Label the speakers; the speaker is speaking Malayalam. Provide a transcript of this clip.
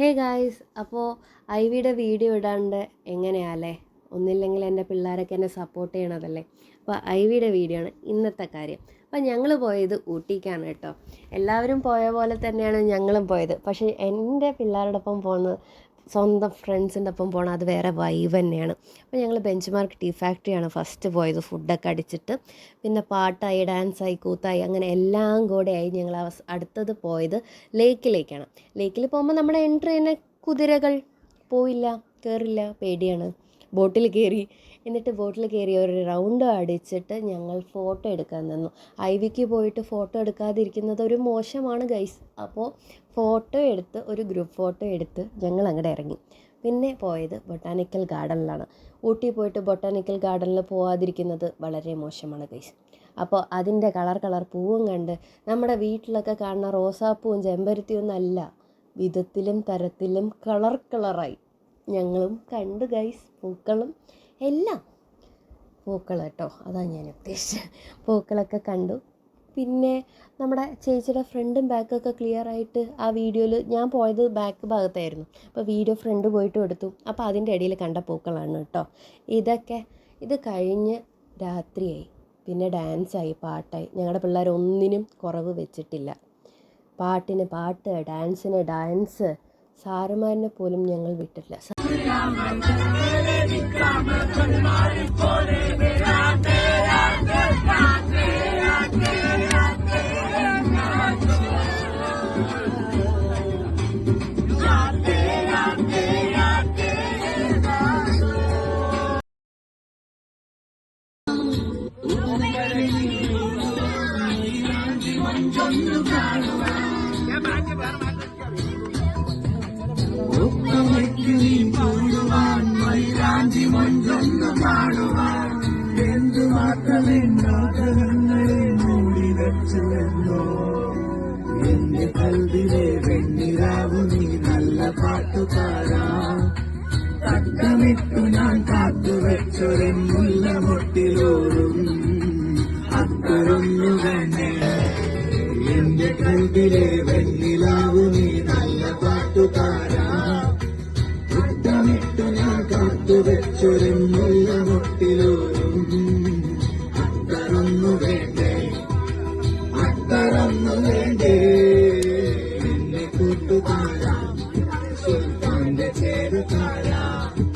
Speaker 1: ഹേ ഗായ്സ് അപ്പോൾ ഐ വിയുടെ വീഡിയോ ഇടാണ്ട് എങ്ങനെയാല്ലേ ഒന്നില്ലെങ്കിൽ എന്റെ പിള്ളേരൊക്കെ എന്നെ സപ്പോർട്ട് ചെയ്യണതല്ലേ? അപ്പോൾ ഐ വിയുടെ വീഡിയോ ആണ് ഇന്നത്തെ കാര്യം. അപ്പോൾ ഞങ്ങൾ പോയത് ഊട്ടിക്കാണ് കേട്ടോ. എല്ലാവരും പോയ പോലെ തന്നെയാണ് ഞങ്ങളും പോയത്. പക്ഷേ എന്റെ പിള്ളേരോടൊപ്പം പോകുന്നത് സ്വന്തം ഫ്രണ്ട്സിന്റെ ഒപ്പം പോകണം അത് വേറെ വൈബ് തന്നെയാണ്. അപ്പോൾ ഞങ്ങൾ ബെഞ്ച് മാർക്ക് ടീ ഫാക്ടറിയാണ് ഫസ്റ്റ് പോയത്. ഫുഡൊക്കെ അടിച്ചിട്ട്. പിന്നെ പാട്ടായി ഡാൻസായി കൂത്തായി അങ്ങനെ എല്ലാം കൂടെ ആയി ഞങ്ങൾ അടുത്തത് പോയത് ലേക്കിലേക്കാണ്. ലേക്കിൽ പോകുമ്പോൾ നമ്മുടെ എൻട്രി തന്നെ കുതിരകൾ പോയില്ല കയറില്ല പേടിയാണ്. ബോട്ടിൽ കയറി. എന്നിട്ട് ബോട്ടിൽ കയറി ഒരു റൗണ്ട് അടിച്ചിട്ട് ഞങ്ങൾ ഫോട്ടോ എടുക്കാൻ നിന്നു. ഐവിക്ക് പോയിട്ട് ഫോട്ടോ എടുക്കാതിരിക്കുന്നത് ഒരു മോശമാണ് ഗൈസ് അപ്പോൾ ഫോട്ടോ എടുത്ത് ഒരു ഗ്രൂപ്പ് ഫോട്ടോ എടുത്ത് ഞങ്ങൾ അങ്ങോട്ട് ഇറങ്ങി. പിന്നെ പോയത് ബൊട്ടാനിക്കൽ ഗാർഡനിലാണ് ഊട്ടി പോയിട്ട് ബൊട്ടാനിക്കൽ ഗാർഡനിൽ പോവാതിരിക്കുന്നത് വളരെ മോശമാണ് ഗൈസ് അപ്പോൾ അതിന്റെ കളർ കളർ പൂവും കണ്ട് നമ്മുടെ വീട്ടിലൊക്കെ കാണുന്ന റോസാപ്പൂവും ചെമ്പരത്തിയൊന്നും അല്ല വിധത്തിലും തരത്തിലും കളർ കളറായി ഞങ്ങളും കണ്ടു ഗൈസ് പൂക്കളും എല്ലാം. പൂക്കൾ കേട്ടോ അതാണ് ഞാൻ ഉദ്ദേശിച്ചത്. പൂക്കളൊക്കെ കണ്ടു. പിന്നെ നമ്മുടെ ചേച്ചിയുടെ ഫ്രണ്ടും ബാക്കൊക്കെ ക്ലിയർ ആയിട്ട് ആ വീഡിയോയിൽ ഞാൻ പോയത് ബാക്ക് ഭാഗത്തായിരുന്നു. അപ്പോൾ വീഡിയോ ഫ്രണ്ട് പോയിട്ട് എടുത്തു. അപ്പോൾ അതിന്റെ ഇടയിൽ കണ്ട പൂക്കളാണ് കേട്ടോ. ഇതൊക്കെ ഇത് കഴിഞ്ഞ് രാത്രിയായി. പിന്നെ ഡാൻസായി പാട്ടായി. ഞങ്ങളുടെ പിള്ളേർ ഒന്നിനും കുറവ് വെച്ചിട്ടില്ല. പാട്ടിന് പാട്ട് ഡാൻസിന് ഡാൻസ് സാറുമാരിനെ പോലും ഞങ്ങൾ വിട്ടില്ല
Speaker 2: എന്റെ കൽവിലെ വെണ്ണിരാവു നീ നല്ല പാട്ടുകാരാ തട്ടമിട്ടു ഞാൻ കാത്തുവെച്ചൊരെന്നുള്ള മുട്ടിലോറും the Cherukara.